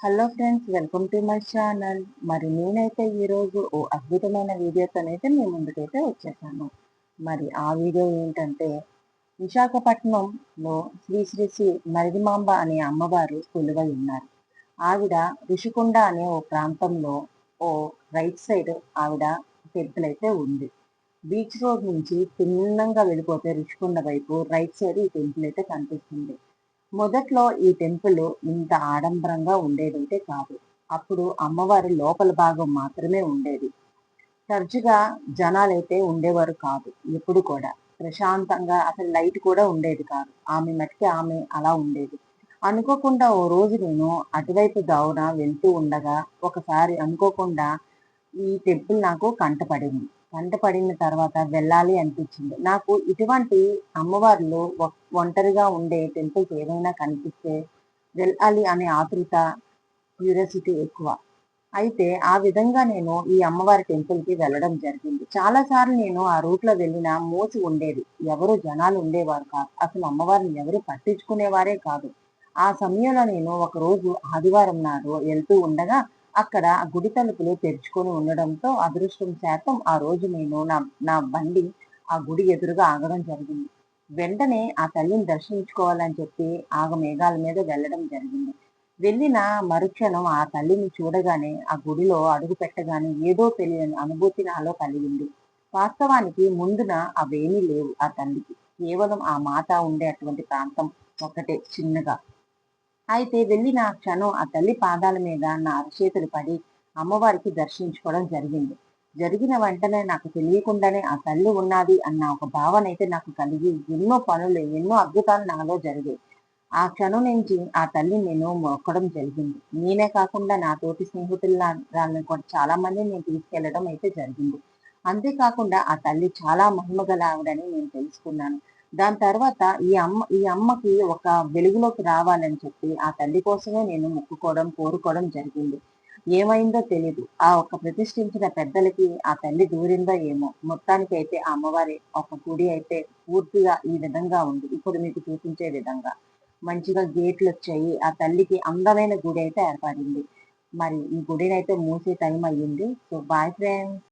Hello friends welcome to my channel మరి నేనైతే ఈరోజు ఓ అద్భుతమైన వీడియోతో అయితే మీ ముందుకైతే వచ్చేసాను. మరి ఆ వీడియో ఏంటంటే విశాఖపట్నంలో శ్రీ శ్రీ శ్రీ మరిదిమాంబ అనే అమ్మవారు కొలువై ఉన్నారు. ఆవిడ ఋషికొండ అనే ఓ ప్రాంతంలో ఓ రైట్ సైడ్ ఆవిడ టెంపుల్ అయితే ఉంది. బీచ్ రోడ్ నుంచి తిన్నంగా వెళ్ళిపోతే ఋషికొండ వైపు రైట్ సైడ్ ఈ టెంపుల్ అయితే కనిపిస్తుంది. మొదట్లో ఈ టెంపుల్ ఇంత ఆడంబరంగా ఉండేదైతే కాదు. అప్పుడు అమ్మవారి లోపల భాగం మాత్రమే ఉండేది. తరచుగా జనాలైతే ఉండేవారు కాదు ఎప్పుడు కూడా. ప్రశాంతంగా అసలు లైట్ కూడా ఉండేది కాదు. ఆమె మట్టికి ఆమె అలా ఉండేది. అనుకోకుండా ఓ రోజు నేను అటువైపు దావున వెళ్తూ ఉండగా ఒకసారి అనుకోకుండా ఈ టెంపుల్ నాకు కంటపడింది. వంట పడిన తర్వాత వెళ్ళాలి అనిపించింది. నాకు ఇటువంటి అమ్మవార్లు ఒంటరిగా ఉండే టెంపుల్స్ ఏమైనా కనిపిస్తే వెళ్ళాలి అనే ఆతృత క్యూరియాసిటీ ఎక్కువ. అయితే ఆ విధంగా నేను ఈ అమ్మవారి టెంపుల్కి వెళ్ళడం జరిగింది. చాలా సార్లు నేను ఆ రూట్లో వెళ్ళినా వెళ్ళిన మోసి ఉండేది. ఎవరు జనాలు ఉండేవారు కాదు. అసలు అమ్మవారిని ఎవరు పట్టించుకునేవారే కాదు. ఆ సమయంలో నేను ఒకరోజు ఆదివారం నాడు వెళ్తూ ఉండగా అక్కడ గుడి తలుపులు తెరుచుకొని ఉండడంతో అదృష్టం శాతం ఆ రోజు నేను నా నా బండి ఆ గుడి ఎదురుగా ఆగడం జరిగింది. వెంటనే ఆ తల్లిని దర్శించుకోవాలని చెప్పి ఆగ మేఘాల మీద వెళ్ళడం జరిగింది. వెళ్ళిన మరుక్షణం ఆ తల్లిని చూడగానే ఆ గుడిలో అడుగు పెట్టగానే ఏదో తెలియని అనుభూతి నాలో కలిగింది. వాస్తవానికి ముందున అవేమీ లేవు ఆ తల్లికి. కేవలం ఆ మాత ఉండే అటువంటి ప్రాంతం ఒకటే చిన్నగా. అయితే వెళ్ళిన ఆ క్షణం ఆ తల్లి పాదాల మీద నా అరచేతులు పడి అమ్మవారికి దర్శించుకోవడం జరిగింది. జరిగిన వెంటనే నాకు తెలియకుండానే ఆ తల్లి ఉన్నది అన్న ఒక భావన అయితే నాకు కలిగి ఎన్నో పనులు ఎన్నో అద్భుతాలు నాలో జరిగాయి. ఆ క్షణం నుంచి ఆ తల్లి నేను మొక్కడం జరిగింది. నేనే కాకుండా నా తోటి స్నేహితులని కూడా చాలా మంది నేను తీసుకెళ్ళడం అయితే జరిగింది. అంతేకాకుండా ఆ తల్లి చాలా మహిమగల ఆవిడని నేను తెలుసుకున్నాను. దాని తర్వాత ఈ అమ్మ ఈ అమ్మకి ఒక వెలుగులోకి రావాలని చెప్పి ఆ తల్లి కోసమే నేను మొక్కుకోవడం కోరుకోవడం జరిగింది. ఏమైందో తెలియదు ఆ ఒక్క ప్రతిష్ఠించిన పెద్దలకి ఆ తల్లి దూరిందో ఏమో. మొత్తానికి అయితే ఆ అమ్మవారి ఒక గుడి అయితే పూర్తిగా ఈ విధంగా ఉంది. ఇప్పుడు మీకు చూపించే విధంగా. మంచిగా గేట్లు వచ్చాయి. ఆ తల్లికి అందమైన గుడి అయితే ఏర్పడింది. మరి ఈ గుడిని అయితే మూసే టైం అయ్యింది. So bye friends